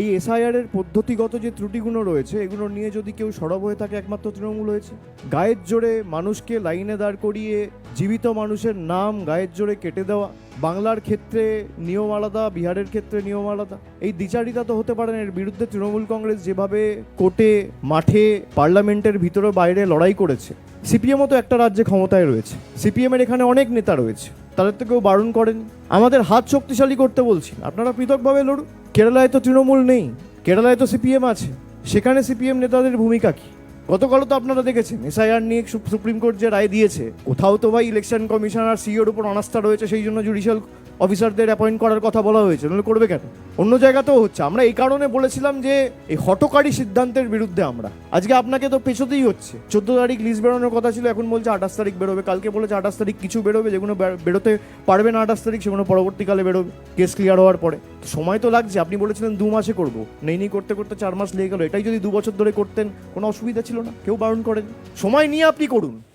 এই এসআইআর এর পদ্ধতিগত যে ত্রুটিগুলো রয়েছে, এগুলো নিয়ে যদি কেউ সরব হয়ে থাকে, একমাত্র তৃণমূল হয়েছে। গায়ের জোরে মানুষকে লাইনে দাঁড় করিয়ে জীবিত মানুষের নাম গায়ের জোরে কেটে দেওয়া, বাংলার ক্ষেত্রে নিয়ম আলাদা, বিহারের ক্ষেত্রে নিয়ম আলাদা, এই দ্বিচারিতা তো হতে পারে না। এর বিরুদ্ধে তৃণমূল কংগ্রেস যেভাবে কোর্টে, মাঠে, পার্লামেন্টের ভিতরে বাইরে লড়াই করেছে সিপিএমও তো একটা রাজ্যে ক্ষমতায় রয়েছে। সিপিএমের এখানে অনেক নেতা রয়েছে। তাদের তো কেউ বারণ করেন। আমাদের হাত শক্তিশালী করতে বলছি। আপনারা পৃথকভাবে লড়ুন। কেরালায় তো তৃণমূল নেই। কেরালায় তো সিপিএম আছে। সেখানে সিপিএম নেতাদের ভূমিকা কি? গতকালও তো আপনারা দেখেছেন, এসআইআর নিয়ে সুপ্রিম কোর্ট যে রায় দিয়েছে, কোথাও তো ভাই ইলেকশন কমিশন আর সিওর উপর অনাস্থা রয়েছে, সেই জন্য জুডিশিয়াল অফিসারদের অ্যাপয়েন্ট করার কথা বলা হয়েছে, নাহলে করবে কেন? অন্য জায়গাতেও হচ্ছে। আমরা এই কারণে বলেছিলাম যে এই হটকারী সিদ্ধান্তের বিরুদ্ধে আমরা। আজকে আপনাকে তো পেছোতেই হচ্ছে। চোদ্দ তারিখ লিস্ট বেরোনোর কথা ছিল, এখন বলছে আঠাশ তারিখ বেরোবে। কালকে বলেছে আঠাশ তারিখ কিছু বেরোবে, যেগুলো বেরোতে পারবে না আঠাশ তারিখ, সেগুলো পরবর্তীকালে বেরোবে। কেস ক্লিয়ার হওয়ার পরে। সময় তো লাগছে, আপনি বলেছিলেন দু মাসে করব। নেই নেই, করতে করতে চার মাস লেগে গেল। এটাই যদি দু বছর ধরে করতেন, কোনো অসুবিধা ছিল না। কেউ বারণ করেন। সময় নিয়ে আপনি করুন।